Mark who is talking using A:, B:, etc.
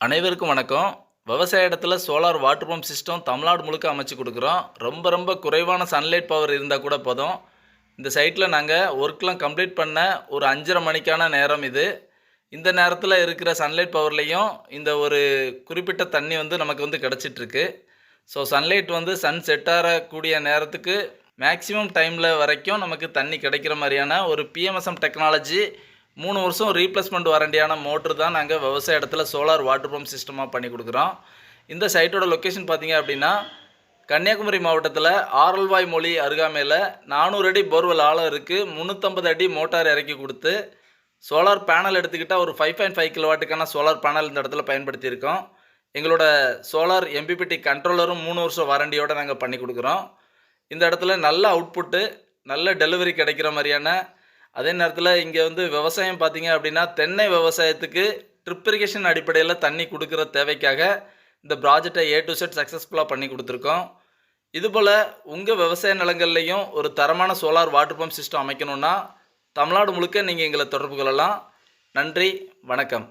A: அனைவருக்கும் வணக்கம். விவசாய இடத்துல solar water pump system Tamil Nadu முழுக்க அமைச்சு கொடுக்குறோம். ரொம்ப ரொம்ப குறைவான சன்லைட் பவர் இருந்தால் கூட போதும். இந்த சைட்டில் நாங்கள் ஒர்க்லாம் கம்ப்ளீட் பண்ண ஒரு அஞ்சரை மணிக்கான நேரம் இது. இந்த நேரத்தில் இருக்கிற சன்லைட் பவர்லேயும் இந்த ஒரு குறிப்பிட்ட தண்ணி வந்து நமக்கு வந்து கிடச்சிட்ருக்கு. ஸோ சன்லைட் வந்து சன் செட் ஆகக்கூடிய நேரத்துக்கு மேக்ஸிமம் டைமில் வரைக்கும் நமக்கு தண்ணி கிடைக்கிற மாதிரியான ஒரு பிஎம்எஸ்எம் டெக்னாலஜி மூணு வருஷம் ரீப்ளேஸ்மெண்ட் வாரண்டியான மோட்ரு தான் நாங்கள் விவசாய இடத்துல சோலார் வாட்டர் பம்ப் சிஸ்டமாக பண்ணி கொடுக்குறோம். இந்த சைட்டோட லொக்கேஷன் பார்த்தீங்க அப்படின்னா கன்னியாகுமரி மாவட்டத்தில் ஆரல்வாய் மொழி அருகாமையில் நானூறு அடி போர்வெல் ஆழம் இருக்குது முந்நூற்றம்பது அடி மோட்டார் இறக்கி கொடுத்து சோலார் பேனல் எடுத்துக்கிட்டால் ஒரு ஃபைவ் பாயிண்ட் ஃபைவ் கிலோவாட்டுக்கான சோலார் பேனல் இந்த இடத்துல பயன்படுத்தியிருக்கோம். எங்களோட சோலார் எம்பிபிடி கண்ட்ரோலரும் மூணு வருஷம் வாரண்டியோடு நாங்கள் பண்ணி கொடுக்குறோம். இந்த இடத்துல நல்ல அவுட்புட்டு நல்ல டெலிவரி கிடைக்கிற மாதிரியான அதே நேரத்தில் இங்கே வந்து விவசாயம் பார்த்தீங்க அப்படின்னா தென்னை விவசாயத்துக்கு ட்ரிப் இரிகேஷன் அடிப்படையில் தண்ணி கொடுக்குற தேவைக்காக இந்த ப்ராஜெக்டை ஏ டு செட் சக்ஸஸ்ஃபுல்லாக பண்ணி கொடுத்துருக்கோம். இதுபோல் உங்கள் விவசாய நிலங்கள்லையும் ஒரு தரமான சோலார் வாட்டர் பம்ப் சிஸ்டம் அமைக்கணும்னா தமிழ்நாடு முழுக்க நீங்கள் எங்களை தொடர்பு கொள்ளலாம். நன்றி வணக்கம்.